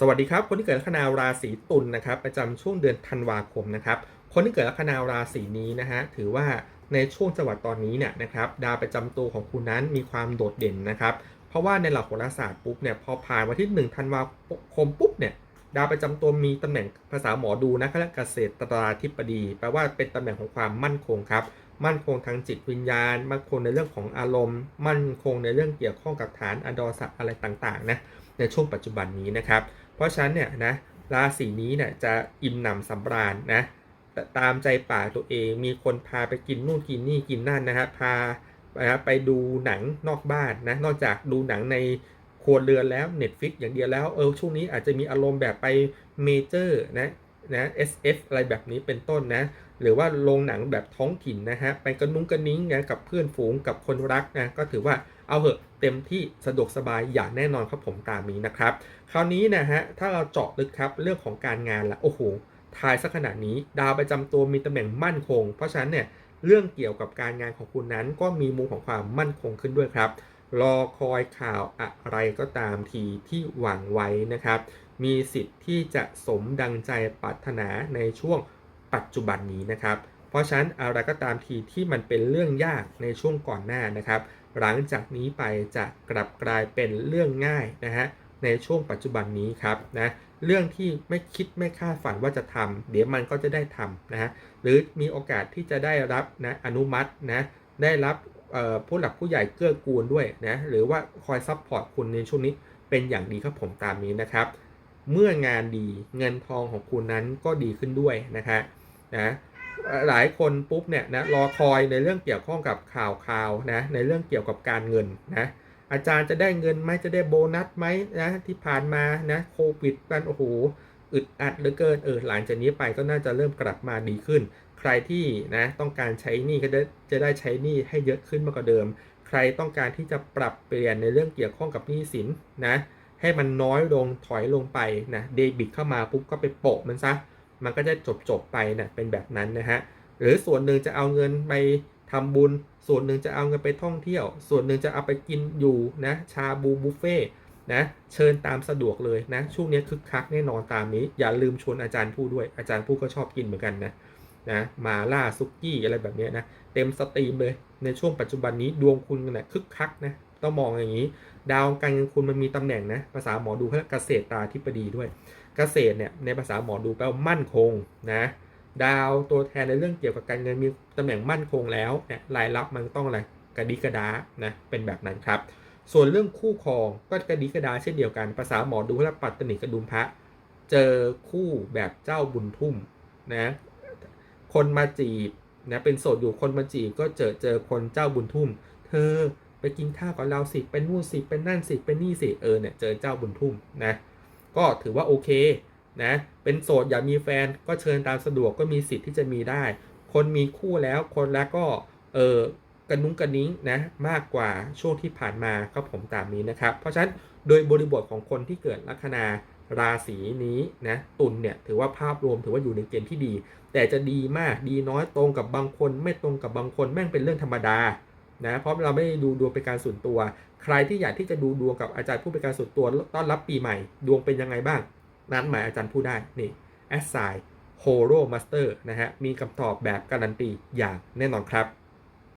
สวัสดีครับ คนที่เกิดลัคนาราศีตุลนะครับ ประจำช่วงเดือนธันวาคมนะครับ คนที่เกิดลัคนาราศีนี้นะฮะถือว่าในช่วงจังหวะตอนนี้เนี่ยนะครับดาวประจำตัวของคุณนั้นมีความโดดเด่นนะครับ เพราะว่าในหลักโหราศาสตร์ปุ๊บเนี่ยพอผ่านวันที่1ธันวาคมปุ๊บเนี่ยดาวประจำตัวมีตำแหน่งภาษาหมอดูนะเขาเรียกเกษตรตราธิบดีแปลว่าเป็นตำแหน่งของความมั่นคงครับ มั่นคงทางจิตวิญญาณ มั่นคงในเรื่องของอารมณ์ มั่นคงในเรื่องเกี่ยวข้องกับฐานอดอสัตอะไรต่างๆนะในช่วงปัจจุบันนี้นะครับ เพราะฉะนั้นเนี่ยนะราศีนี้เนี่ยจะอิ่มหนำสำราญนะตามใจปากตัวเองมีคนพาไปกินนู่นกินนี่กินนั่นนะครับพานะไปดูหนังนอกบ้านนะนอกจากดูหนังในครัวเรือนแล้ว Netflix อย่างเดียวแล้วเออช่วงนี้อาจจะมีอารมณ์แบบไปเมเจอร์นะ นะ SF อะไรแบบนี้เป็นต้นนะ หรือว่าโรงหนังแบบท้องถิ่นนะฮะ ไปกระนุ้งกระนิ้งนะกับเพื่อนฝูงกับคนรักนะ ก็ถือว่าเอาเหอะเต็มที่สะดวกสบายอย่างแน่นอนครับผมตามนี้นะครับ คราวนี้นะฮะ ถ้าเราเจาะลึกครับเรื่องของการงานละ โอ้โห ทายสักขนาดนี้ ดาวประจำตัวมีตำแหน่งมั่นคง เพราะฉะนั้นเนี่ยเรื่องเกี่ยวกับการงานของคุณนั้น ก็มีมุมของความมั่นคงขึ้นด้วยครับ รอคอยข่าวอะไรก็ตามทีที่หวังไว้นะครับ มีสิทธิ์ที่จะสมดังใจปรารถนาในช่วงปัจจุบันนี้นะครับ เพราะฉะนั้นอะไรก็ตามทีที่มันเป็นเรื่องยากในช่วงก่อนหน้านะครับ หลังจากนี้ไปจะกลับกลายเป็นเรื่องง่ายนะฮะในช่วงปัจจุบันนี้ครับนะเรื่องที่ไม่คิดไม่คาดฝันว่าจะทำเดี๋ยวมันก็จะได้ทำนะฮะหรือมีโอกาสที่จะได้รับนะอนุมัตินะได้รับผู้หลักผู้ใหญ่เกื้อกูลด้วยนะหรือว่าคอยซัพพอร์ตคุณในช่วงนี้เป็นอย่างดีครับผมตามนี้นะครับ เมื่องานดีเงินทองของคุณนั้นก็ดีขึ้นด้วยนะคะนะหลายคนปุ๊บเนี่ยนะรอคอยในเรื่องเกี่ยวข้องกับข่าวข่าวนะในเรื่องเกี่ยวกับการเงินนะอาจารย์จะได้เงินไหมจะได้โบนัสไหมนะที่ผ่านมานะโควิดกันโอ้โหอึดอัดเหลือเกินเออหลังจากนี้ไปก็น่าจะเริ่มกลับมาดีขึ้น ใครที่นะต้องการใช้หนี้ก็จะจะได้ใช้หนี้ให้เยอะขึ้นมากกว่าเดิม ใครต้องการที่จะปรับเปลี่ยนในเรื่องเกี่ยวข้องกับหนี้สินนะ ให้มันน้อยลงถอยลงไปนะเดบิตเข้ามาปุ๊บก็ไปโปะมันซะ มันก็จะจบจบไปนะเป็นแบบนั้นนะฮะหรือส่วนหนึ่งจะเอาเงินไปทำบุญ ส่วนหนึ่งจะเอาเงินไปท่องเที่ยว ส่วนหนึ่งจะเอาไปกินอยู่นะชาบูบุฟเฟ่นะเชิญตามสะดวกเลยนะช่วงนี้คึกคักแน่นอนตามนี้ อย่าลืมชวนอาจารย์ผู้ด้วยอาจารย์ผู้ก็ชอบกินเหมือนกันนะนะมาล่าซุกี้อะไรแบบนี้นะเต็มสตรีมเลยในช่วงปัจจุบันนี้ดวงคุณนะคึกคักนะ ต้องมองอย่างนี้ ดาวการเงินคุณมันมีตำแหน่งนะภาษาหมอดูเขาเรียกเกษตรตาธิปดีด้วย เกษตรเนี่ยในภาษาหมอดูแปลว่ามั่นคงนะดาวตัวแทนในเรื่องเกี่ยวกับการเงินมีตำแหน่งมั่นคงแล้วเนี่ยรายรับมันต้องอะไรกระดิกระดานะเป็นแบบนั้นครับ ส่วนเรื่องคู่ครองก็กระดิกระดาเช่นเดียวกัน ภาษาหมอดูและปัตตนิกระดุมพระ เจอคู่แบบเจ้าบุญทุ่มนะคนมาจีบนะเป็นโสดอยู่คนมาจีบก็เจอเจอคนเจ้าบุญทุ่ม เธอ กินข้าวกับเราสิเป็นนู่นสิเป็นนั่นสิเป็นนี่สิเออเนี่ยเจอเจ้าบุญทุ่มนะก็ถือว่าโอเคนะเป็นโสดอยากมีแฟนก็เชิญตามสะดวกก็มีสิทธิ์ที่จะมีได้ คนมีคู่แล้วคนแล้วก็เออกระนุ้งกระนิ้งนะมากกว่าช่วงที่ผ่านมาก็ผมตามนี้นะครับ เพราะฉะนั้นโดยบริบทของคนที่เกิดลัคนาราศีนี้นะตุลเนี่ยถือว่าภาพรวมถือว่าอยู่ในเกณฑ์ที่ดี แต่จะดีมากดีน้อยตรงกับบางคน ไม่ตรงกับบางคนแม่งเป็นเรื่องธรรมดา นะเพราะเราไม่ดูดวงเป็นการส่วนตัว ใครที่อยากที่จะดูดวงกับอาจารย์ผู้เป็นการส่วนตัวต้อนรับปีใหม่ ดวงเป็นยังไงบ้าง นั้นหมายอาจารย์พูดได้นี่ a s s i g n Horo Master นะฮะมีคำตอบแบบการันตีอย่างแน่นอนครับ